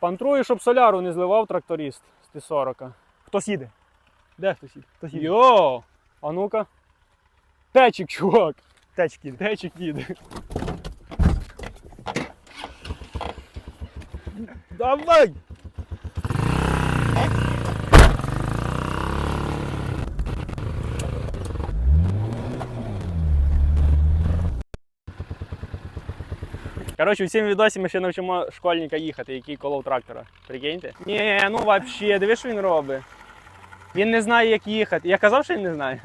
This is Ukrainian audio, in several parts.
Пантрую, щоб соляру не зливав тракторист з Т-40. Хтось їде. Де хтось їде? Хтось їде. Йо! А ну-ка. Течик, чувак. Течик їде. Течик їде. Давай! Коротше, в цьому відосі ми ще навчимо школьника їхати, який колов трактора. Прикиньте? Ні, ну взагалі, диви, що він робить. Він не знає, як їхати. Я казав, що він не знає.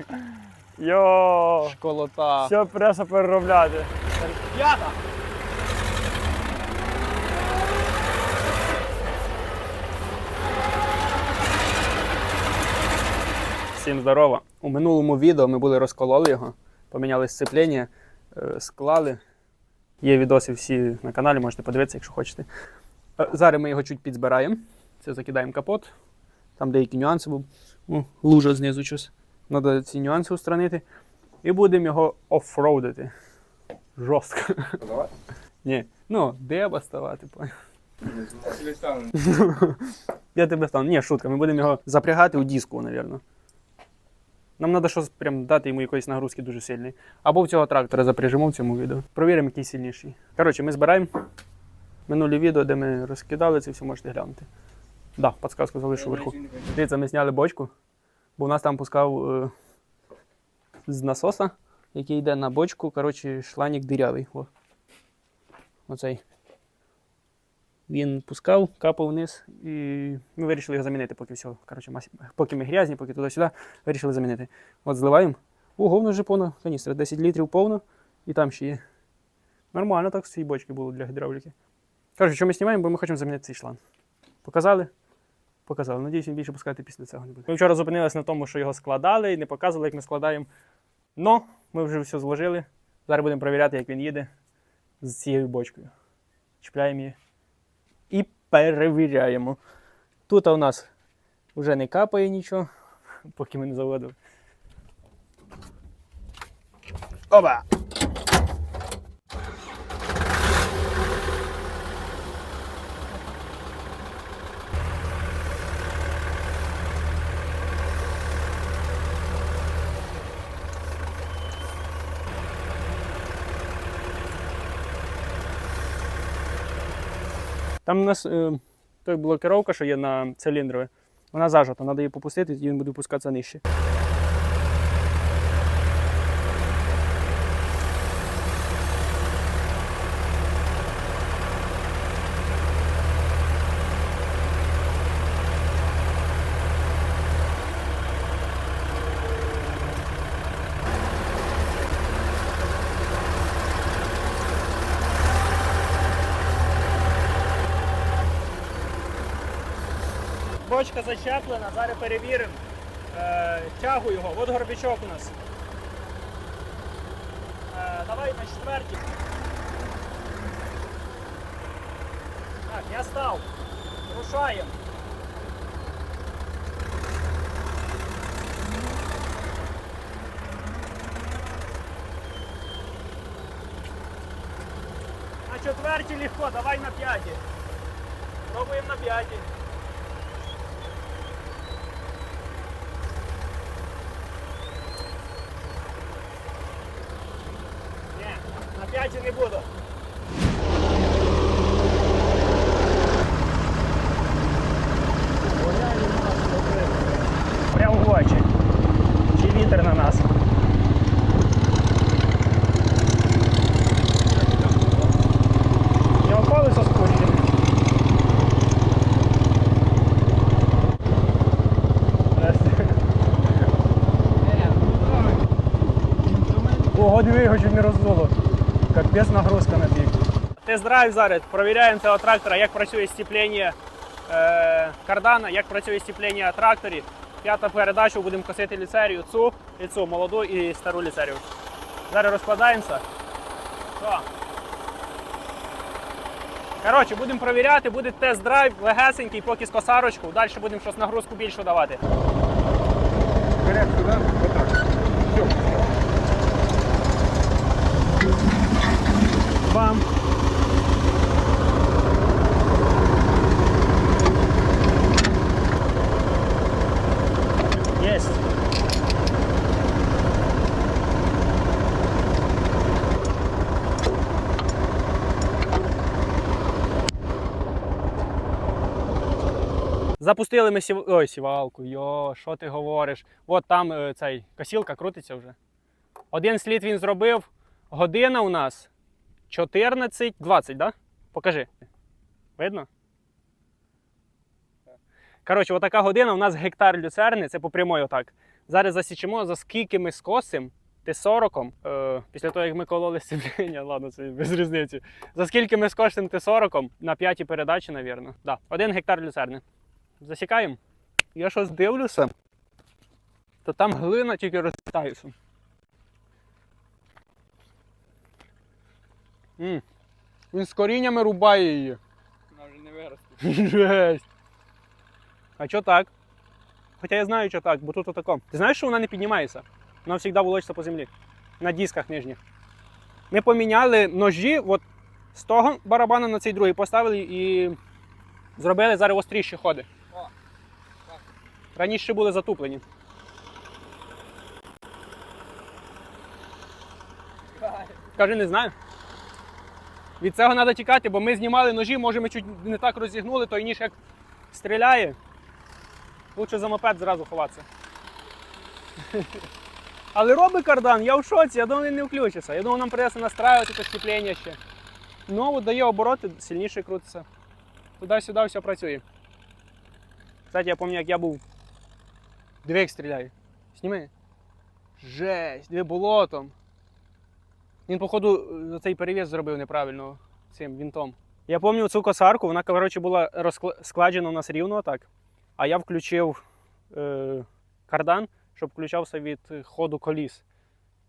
Йо! Школота. Все преса переробляти. П'ята. Всім здорово. У минулому відео ми були розкололи його, поміняли сцеплення, е, склали. Є відоси всі на каналі, можете подивитися, якщо хочете. Е, Зараз ми його чуть підзбираємо. Це закидаємо капот. Там деякі нюанси був. О, лужа знизу щось. Треба ці нюанси устранити. І будемо його офроудити. Жорстко. Ні. Ну, деба ставати, понял. Я тебе стану. Ні, шутка, ми будемо його запрягати у диску, напевно. Нам треба щось прям дати йому якоїсь нагрузки дуже сильної. Або в цього трактора запряжемо в цьому відео. Провіримо, який сильніший. Коротше, ми збираємо минулі відео, де ми розкидали це все, можете глянути. Да, підсказку залишу вверху. Дивіться, ми зняли бочку, бо у нас там пускав е, з насоса, який йде на бочку. Коротше, шланік дирявий. О. Оцей. Він пускав, капав вниз, і ми вирішили його замінити, поки все. Коротше, поки ми грязні, поки туди-сюди, вирішили замінити. От зливаємо. Ого, воно вже повно каністра. 10 літрів повно, і там ще є. Нормально так з цієї бочки було для гідравліки. Коротше, що ми знімаємо, бо ми хочемо замінити цей шланг. Показали? Показали. Надіюсь, він більше пускати після цього не буде. Ми вчора зупинилися на тому, що його складали і не показували, як ми складаємо. Но ми вже все зложили. Зараз будемо перевіряти, як він їде з цією бочкою. Чіпляємо її і перевіряємо. Тут у нас вже не капає нічого, поки ми не заводили. Оба! Там у нас е, той блокировка, що є на циліндрові, вона зажата, треба її попустити, і він буде пускатися нижче. Бочка зачеплена, зараз перевіримо е, тягу його. От горбячок у нас. Е, давай на четвертій. Так, я став. Рушаємо. На четвертій легко, давай на п'ятій. Пробуємо на п'ятій. Ні, на п'яті не буду. Прямо в очі. Чи вітер на нас? Я колесо спущу. Ого, диви, його чуть не роздуло. Капець нагрузка на бік. Тест-драйв зараз. Провіряємо цього трактора, як працює стіплення е, кардана, як працює стіплення на тракторі. П'ята передача, будемо косити ліцерію, цю і цю, молоду і стару ліцерію. Зараз розкладаємося. Коротше, будемо провіряти, буде тест-драйв легесенький, поки з косарочку. Далі будемо щось нагрузку більшу давати. Вперед сюди, отак. Все. Вам. Запустили ми сів... Ой, сівалку, йо, що ти говориш? От там е, цей косілка крутиться вже. Один слід він зробив. Година у нас 14.20, да? Покажи. Видно? Коротше, отака година у нас гектар люцерни, це по прямой отак. Зараз засічемо, за скільки ми скосимо Т-40, е, після того, як ми кололи сцепління, ладно, це без різниці. За скільки ми скосимо Т-40 на п'ятій передачі, навірно. Да. Один гектар люцерни. Засікаємо. Я щось дивлюся, то там глина тільки розтаюся. М. Він з коріннями рубає її. Вона вже не виросте. Жесть. А чо так? Хоча я знаю, що так, бо тут отако. Ти знаєш, що вона не піднімається? Вона завжди волочиться по землі. На дисках нижніх. Ми поміняли ножі от з того барабана на цей другий поставили і зробили зараз остріші ходи. Раніше були затуплені. Кажи, не знаю. Від цього треба тікати, бо ми знімали ножі, може ми чуть не так розігнули, той ніж як стріляє. Лучше за мопед зразу ховатися. Але робить кардан, я в шоці, я думаю, він не включиться. Я думаю, нам придеться настраювати це щеплення ще. Ну, дає обороти, сильніше крутиться. Туди-сюди все працює. Кстати, я пам'ятаю, як я був. Диви, як стріляє. Сніми. Жесть, диви болотом. Він, походу, цей перевіз зробив неправильно цим вінтом. Я пам'ятаю цю косарку, вона, коротше, була розкла- складена у нас рівно так. А я включив е, кардан, щоб включався від ходу коліс.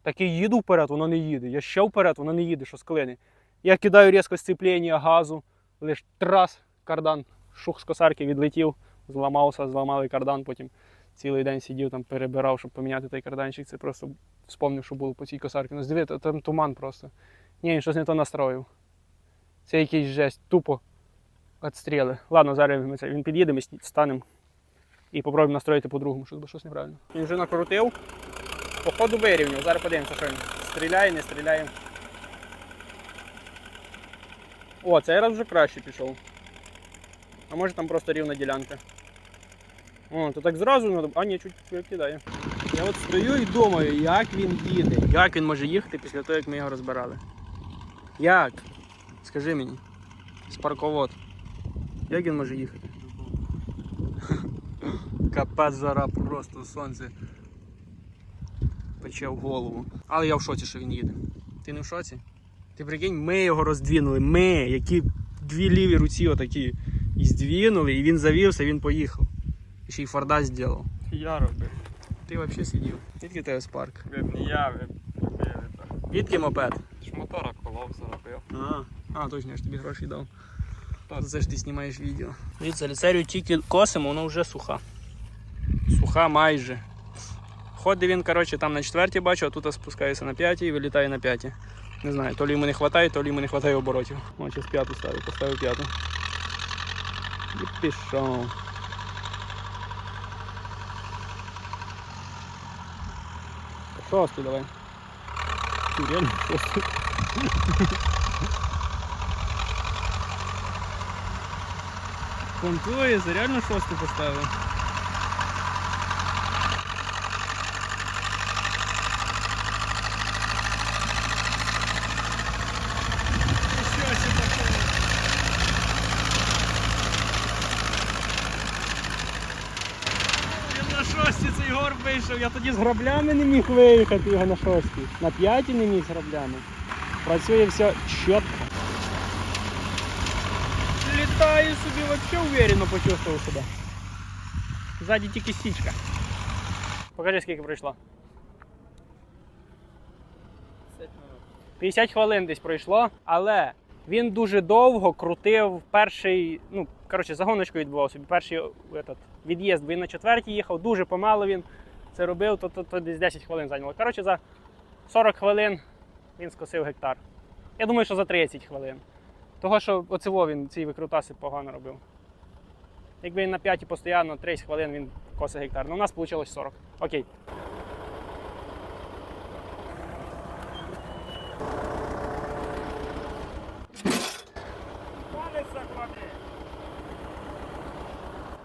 Так і їду вперед, воно не їде. Я ще вперед, воно не їде, що з. Я кидаю різко сцеплення газу, лиш трас, кардан, шух з косарки відлетів, зламався, зламали кардан, потім цілий день сидів там, перебирав, щоб поміняти той карданчик. Це просто вспомнив, що було по цій косарці. Ну, здиви, там туман просто. Ні, він щось не то настроїв. Це якийсь жесть, тупо відстріли. Ладно, зараз ми це, він під'їде, ми станемо і попробуємо настроїти по-другому, щоб щось неправильно. Він вже накрутив, походу вирівняв. Зараз подивимося, що він стріляє, не стріляє. О, цей раз вже краще пішов. А може там просто рівна ділянка. О, то так зразу надо. А ні, чуть кидає. Я от стою і думаю, як він їде. Як він може їхати після того, як ми його розбирали? Як? Скажи мені. Спарковод. Як він може їхати? Капець жара просто сонце. Пече в голову. Але я в шоці, що він їде. Ти не в шоці? Ти прикинь, ми його роздвинули. Ми, які дві ліві руці отакі. І здвинули, і він завівся, і він поїхав. Ще й форда зробив. Я робив. Ти взагалі сидів. Звідки тебе спарк? Не я, б. Відки мопед? Ж мотора колов заробив. А, а точно, я ж тобі гроші дав. За це ж ти знімаєш відео. Дивіться, ліцерію тільки косимо, воно вже суха. Суха майже. Ходить він, коротше, там на четвертій бачу, а тут спускається на п'ятій і вилітає на п'ятій. Не знаю, то лі йому не вистачає, то лі йому не вистачає оборотів. О, зараз п'яту ставлю, поставив п'яту. І пішов. Шостий давай. Фу, реально шостий. Понтується, реально шостий поставив. Що ще таке? Він на шості цей гор вийшов, я тоді з граблями не міг виїхати його на шості. На п'ятій не міг з граблями. Працює все чітко. Літаю собі, вообще уверенно почувствував себе. Ззаді тільки січка. Покажи, скільки пройшло. 50 хвилин десь пройшло, але він дуже довго крутив перший, ну, коротше, загоночку відбував собі. Перший этот, від'їзд він на четвертій їхав, дуже помало він це робив, то, то, то десь 10 хвилин зайняло. Коротше, за 40 хвилин він скосив гектар. Я думаю, що за 30 хвилин. Того, що оцево він ці викрутаси погано робив. Якби він на 5 постійно 30 хвилин він косить гектар. Ну у нас вийшло 40. Окей.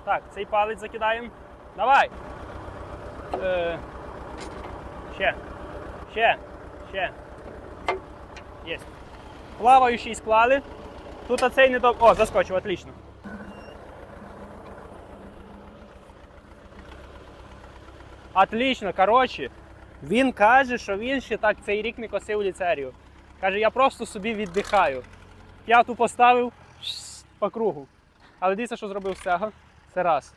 Так, цей палець закидаємо. Давай. Е, ще. Ще. Ще. Є. Плаваючий склали. Тут оцей не до. О, заскочив, отлично. Отлично, коротше. Він каже, що він ще так цей рік не косив ліцерію. Каже, я просто собі віддихаю. П'яту поставив по кругу. Але дивіться, що зробив з. Це раз.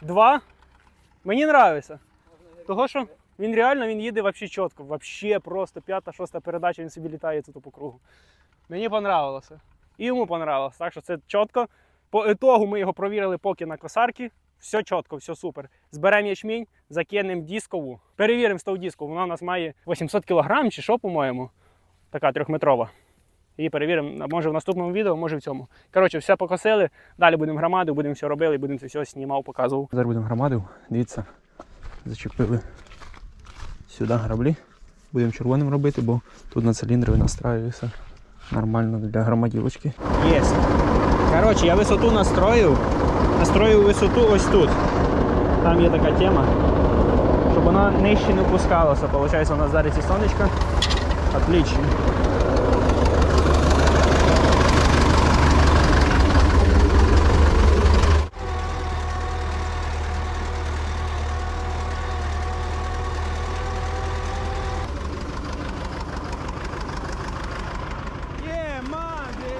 Два. Мені подобається. Того, що він реально він їде взагалі чітко. Взагалі просто п'ята, шоста передача, він собі літає тут по кругу. Мені понравилося. І йому понравилося. Так що це чітко. По ітогу ми його провірили поки на косарки. Все чітко, все супер. Зберемо ячмінь, закинемо дискову. Перевіримо стов диску. Вона у нас має 800 кг чи що, по-моєму. Така трьохметрова. Її перевіримо, може в наступному відео, може в цьому. Коротше, все покосили. Далі будемо громаду, будемо все робили, будемо це все знімав, показував. Зараз будемо громаду. Дивіться, зачепили сюди граблі. Будемо червоним робити, бо тут на циліндри настраюється нормально для громаділочки. Є. Коротше, я висоту настроїв. Настроїв висоту ось тут. Там є така тема, щоб вона нижче не опускалася. Получається, у нас зараз і сонечко. Отлично. Є, мати,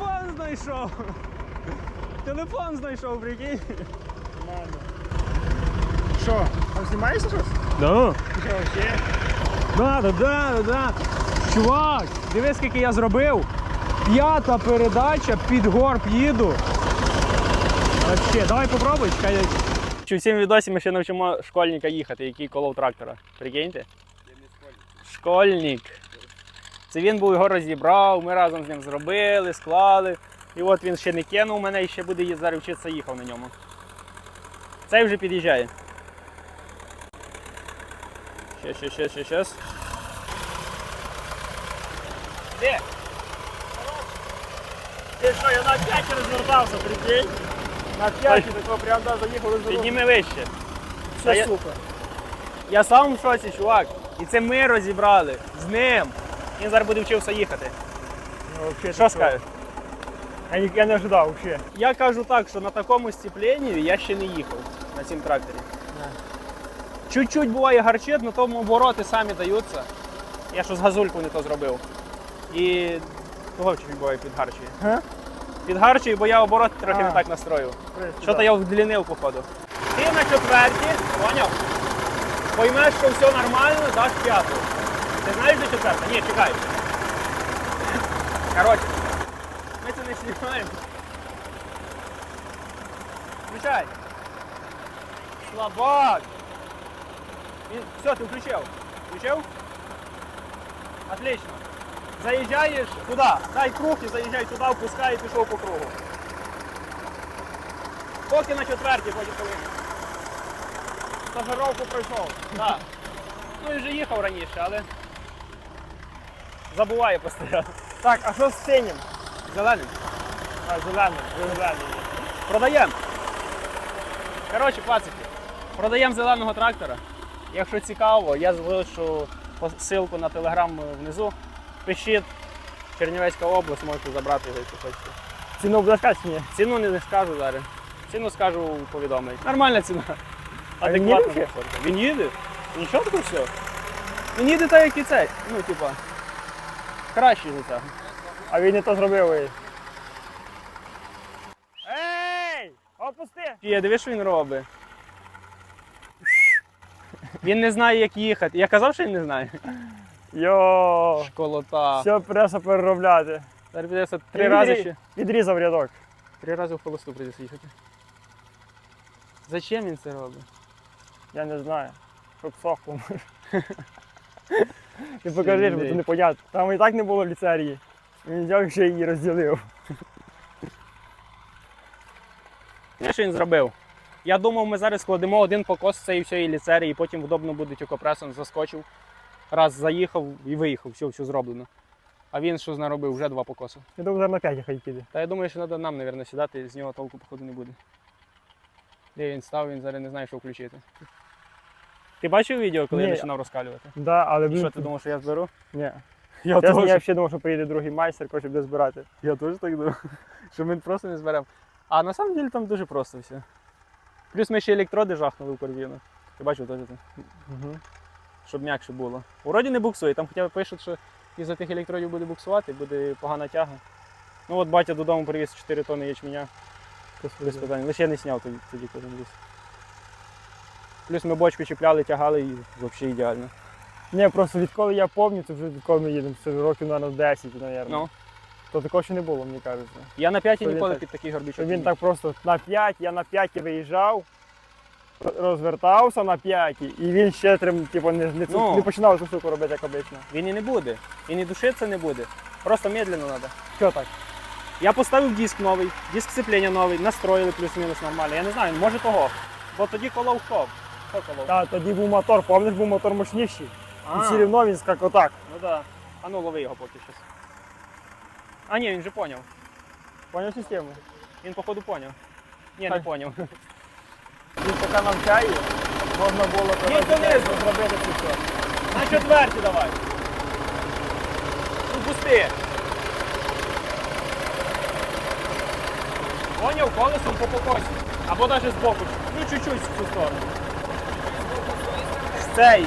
телефон знайшов. Телефон знайшов, прикинь. Що, там знімаєшся щось? Да. Що, ще? Да, да, да, да, да. Чувак, диви, скільки я зробив. П'ята передача, під горб їду. Вообще, давай попробуй, чекай. Чи в цьому відосі ми ще навчимо школьника їхати, який колов трактора. Прикиньте? Школьник. Це він був його розібрав, ми разом з ним зробили, склали. І от він ще не кинув мене і ще буде зараз вчитися їхав на ньому. Цей вже під'їжджає. Ще, ще, ще, ще, ще. Де? Ти що, я на п'яті розвертався, прикинь? На п'яті, такого прям да, заїхали з Підніми вище. Все я- супер. Я сам в шоці, чувак. І це ми розібрали з ним. Він зараз буде вчився їхати. Ну, Що скажеш? Я, ні- я не ожидав взагалі. Я кажу так, що на такому сцепленні я ще не їхав на цьому тракторі. Чуть-чуть буває гарчет, на тому обороти самі даються. Я щось газульку не то зробив. І того чуть буває підгарчує. Га? Підгарчує, бо я оборот трохи не так настроїв. Що-то я вдлінив, походу. Ти на четвертій, поняв? Поймеш, що все нормально, даш п'яту. Ти знаєш, де четверта? Ні, чекай. Коротше, ми це не знімаємо. Включай. Слабак. Він- Все, ти включив. Включив? Отлично. Заїжджаєш туди, дай круг і заїжджай туди, впускай і пішов по кругу. Поки на четвертій, потім повинен. Стажировку пройшов. Так. Ну і вже їхав раніше, але забуває постійно. Так, а що з синім? Зелений. А, зеленим, зеленим. Продаємо. Коротше, пацики, продаємо зеленого трактора. Якщо цікаво, я залишу ссылку на телеграм внизу. Пишіть Чернівецька область, можете забрати його, якщо хочете. Ціну казати чи ні? Ціну не, скажу зараз. Ціну скажу у повідомленні. Нормальна ціна. А він їде. Він їде? Нічого такого все. Він їде так, як і цей. Ну, типа, кращий за цього. А він не то зробив. Ей! Ей! Опусти! Є, дивись, що він робить. Він не знає, як їхати. Я казав, що він не знає. Йо! Школота. Все придеться переробляти. Зараз придеться три Він рази відрі- ще. Відрізав рядок. Три рази в холосту придеться їхати. Зачем він це робить? Я не знаю. Щоб сохло. Ти покажи, бо це непонятно. Там і так не було ліцерії. Він взяв ще її розділив. Що він зробив? Я думав, ми зараз складемо один покос з цієї всієї ліцерії, і потім вдобно буде тюкопресом заскочив. Раз заїхав і виїхав, все, все зроблено. А він що наробив? Вже два покоси. Я думаю, зараз на 5 хай піде. Та я думаю, що треба нам, мабуть, сідати, з нього толку, походу, не буде. Де він став, він зараз не знає, що включити. Ти бачив відео, коли Ні. я починав розкалювати? Да, але блін. що ти думав, що я зберу? Ні. Я, Я, теж. я взагалі думав, що приїде другий майстер, хоче буде збирати. Я теж так думав, що ми просто не зберемо. А на самом деле там дуже просто все. Плюс ми ще електроди жахнули в корзину. Ти бачив теж це? Угу. Щоб м'якше було. Вроді не буксує, там хоча б пишуть, що із-за тих електродів буде буксувати, буде погана тяга. Ну от батя додому привіз 4 тонни ячменя. Без питань. Лише я не зняв тоді, тоді коли він віз. Плюс ми бочку чіпляли, тягали і взагалі ідеально. Ні, просто відколи я пам'ятаю, це вже відколи ми їдемо, це років, мабуть, 10, мабуть. Ну. То такого ще не було, мені кажеться. Я на 5 То ніколи під такий горбічок. він так просто на 5, я на 5 виїжджав, розвертався на 5, і він ще трим, типу, не, не, Ну. не починав цю штуку робити, як обично. Він і не буде. І душиться не буде. Просто медленно треба. Що так? Я поставив диск новий, диск сцеплення новий, настроїли плюс-мінус нормально. Я не знаю, може того. Бо тоді колов хто? Хто колов? Та тоді був мотор, пам'ятаєш, був мотор мощніший. А, І все одно він скак отак. ну да. А ну лови його поки щас. А ні, він вже поняв. Поняв систему? Він походу поняв. Ні, не поняв. Він поки навчає, можна було Їдь донизу. зробити це все. На четверті давай. Ну пусти. Поняв колесом по покосі. Або навіть збоку. Ну чуть-чуть в цю сторону. Цієї.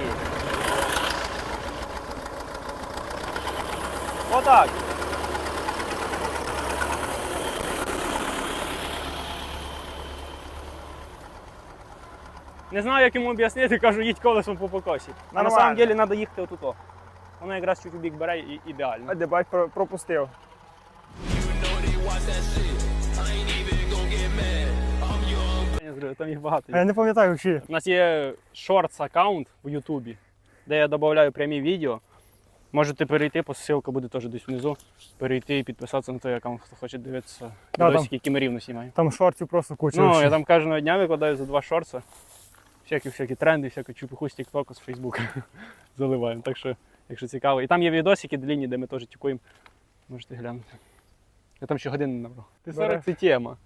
Отак. Не знаю, як йому об'яснити, кажу, їдь колесом по покосі. А на Нормально. самом деле треба їхати отут. Воно якраз чуть у бік бере і ідеально. А де бать про- пропустив. Я зрозумів, Там їх багато. А я не пам'ятаю взагалі. У нас є шортс аккаунт в Ютубі, де я додаю прямі відео. Можете перейти, посилка буде теж десь внизу. Перейти і підписатися на той аккаунт, хто хоче дивитися Да, відосики, які ми рівно знімаємо. Там шортів просто куча. Ну, я там кожного дня викладаю за два шорти. Всякі всякі тренди, всяку чупуху з Тіктоку, з Фейсбука заливаємо. Так що, якщо цікаво. І там є відосики длинні, де ми теж тікуємо. Можете глянути. Я там ще години набрав. Ти Бере. 40 це тема.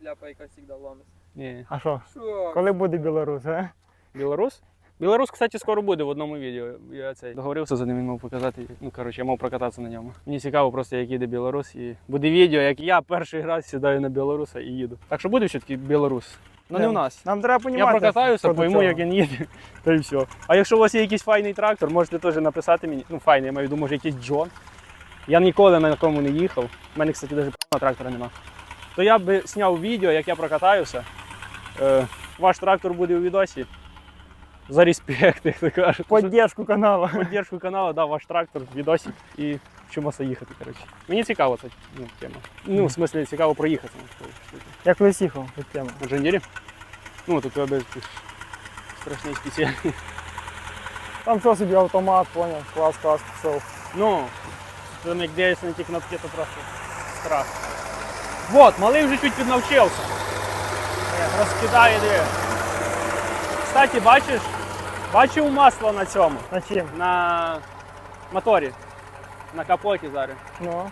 Шляпа, яка завжди ламиться. Ні. А що? Що? Коли буде білорус, а? Білорус? Білорус, кстати, скоро буде в одному відео. Я цей договорився за ним, він мав показати. Ну, коротше, я мав прокататися на ньому. Мені цікаво просто, як їде білорус. І буде відео, як я перший раз сідаю на білоруса і їду. Так що буде все-таки білорус. Ну не в нас. Нам треба понімати. Я прокатаюся, пойму, як він їде, та й все. А якщо у вас є якийсь файний трактор, можете теж написати мені. Ну, файний, я маю в виду, може якийсь Джон. Я ніколи на такому не їхав. У мене, кстати, навіть трактора нема. То я би зняв відео, як я прокатаюся. Е, ваш трактор буде у відосі. За респект, як то кажуть. Поддержку каналу. Поддержку каналу, да, ваш трактор, відосик і вчимося їхати. Коротше. Мені цікаво ця ну, тема. Ну, в смислі, цікаво проїхати. на такій штуці. Я колись їхав, тут тема. На Джандірі? Ну, тут тебе страшний спеціальний. Там що собі автомат, поняв, клас, клас, пішов. Ну, там як дивишся на ті кнопки, то просто страх. Вот, малий вже чуть піднавчився. Розкидає диви. Кстати, бачиш, бачив масло на цьому, На чим? на моторі, на капоті зараз. Ну.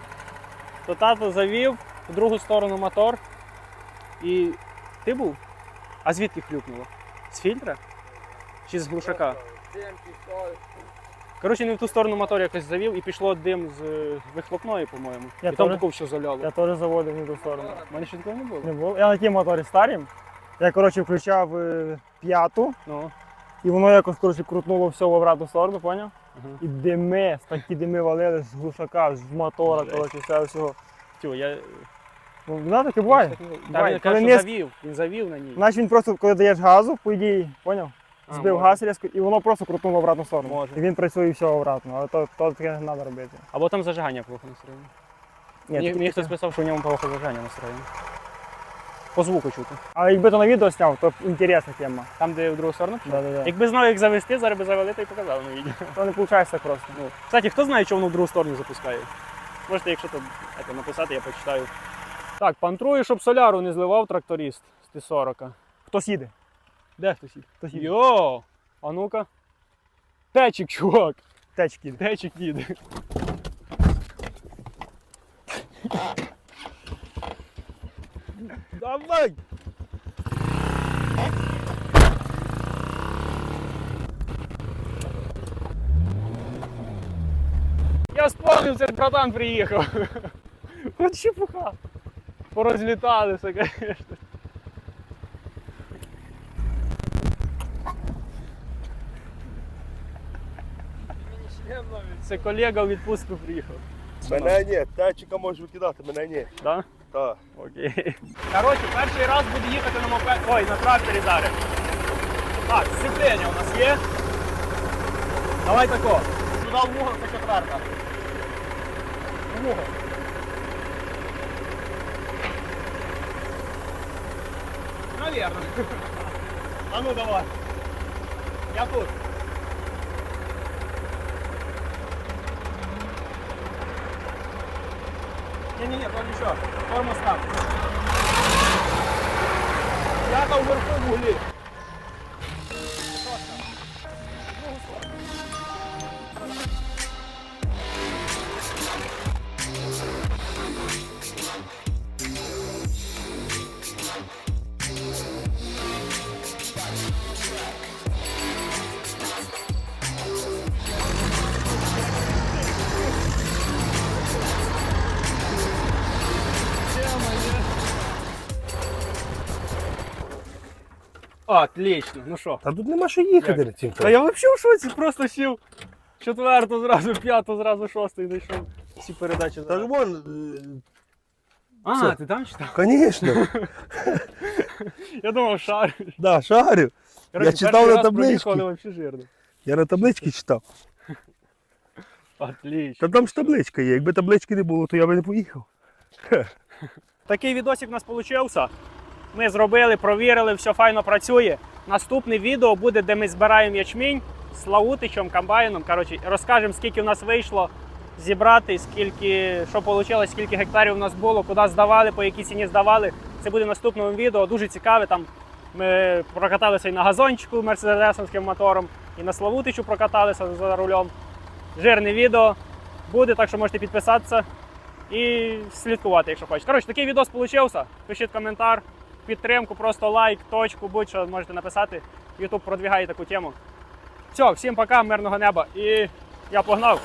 То тато завів в другу сторону мотор і ти був? А звідки хлюпнуло? З фільтра? Чи з глушака? Коротше, не в ту сторону мотор якось завів і пішло дим з е, вихлопної, по-моєму. Я і там теж. тако все заляло. Я теж заводив не ту сторону. У мене ще такого не було. Не було. Я на тій моторі старім. Я коротше включав е, п'яту, Ну, і воно якось коротше крутнуло все в обратну сторону, поняв? ага. І дими, такі дими валили з глушака, з мотора, коротше, все всього. Тю, я... Ну, да, таке буває. Так, Буває. він каже, що завів. Він завів на ній. Значить він просто, коли даєш газу, по ідеї, поняв? А, Збив може. газ різко, і воно просто крутнуло в обратну сторону. Може. І він працює і все обратно, але то, то таке не треба робити. Або там зажигання плохо настроєно. Ні, Мені, таке- мені хтось писав, що в ньому плохо зажигання настроєно. По звуку чути. Але якби то на відео зняв, то інтересна тема. Там, де в другу сторону? Да, да, да. Якби знав, як завести, зараз би завели та й показав на відео. То не виходить так просто. Ну, кстати, хто знає, що воно в другу сторону запускає? Можете, якщо то це, написати, я почитаю. Так, пантрую, щоб соляру не зливав тракторист з Т-40. Хтось їде. Де хтось їде? Хтось їде. Йо! А ну-ка. Течик, чувак. Течки їде. Течик їде. Давай! Я вспомнив, це братан приїхав. От чепуха. Порозліталися, звісно. Це колега в відпустку приїхав. Мене ні, тачика можеш викидати, мене ні. Да? Так. Окей. Коротше, перший раз буду їхати на мопед. Ой, на тракторі зараз. Так, сцеплення у нас є. Давай тако. Туди в угол це четверта. В угол. Наверно. А ну давай. Я тут. Не-не-не, то. Тормоз там. Я там вверху в углі. Отлично. Ну що? Та тут нема що їхати Як? Та я взагалі в шоці, просто сів четверту, зразу п'яту, зразу шосту і знайшов всі передачі. Та ж вон, А, це- ти там читав? звісно, Я думав, шар. да, шарю. Коротше, читав на табличці. проїхали, вообще жирно. Я на табличці читав. Отлично. Та там ж табличка є. Якби таблички не було, то я би не поїхав. Такий відосик у нас вийшов. Ми зробили, провірили, все файно працює. Наступне відео буде, де ми збираємо ячмінь з лаутичем, комбайном. Коротше, розкажемо, скільки в нас вийшло зібрати, скільки, що вийшло, скільки гектарів у нас було, куди здавали, по якій ціні здавали. Це буде в наступному відео, дуже цікаве. Там ми прокаталися і на газончику мерседесовським мотором, і на Славутичу прокаталися за рулем. Жирне відео буде, так що можете підписатися і слідкувати, якщо хочете. Коротше, такий відос получився. Пишіть коментар, підтримку, просто лайк, точку, будь-що можете написати. Ютуб продвігає таку тему. Все, всім пока, мирного неба і я погнав.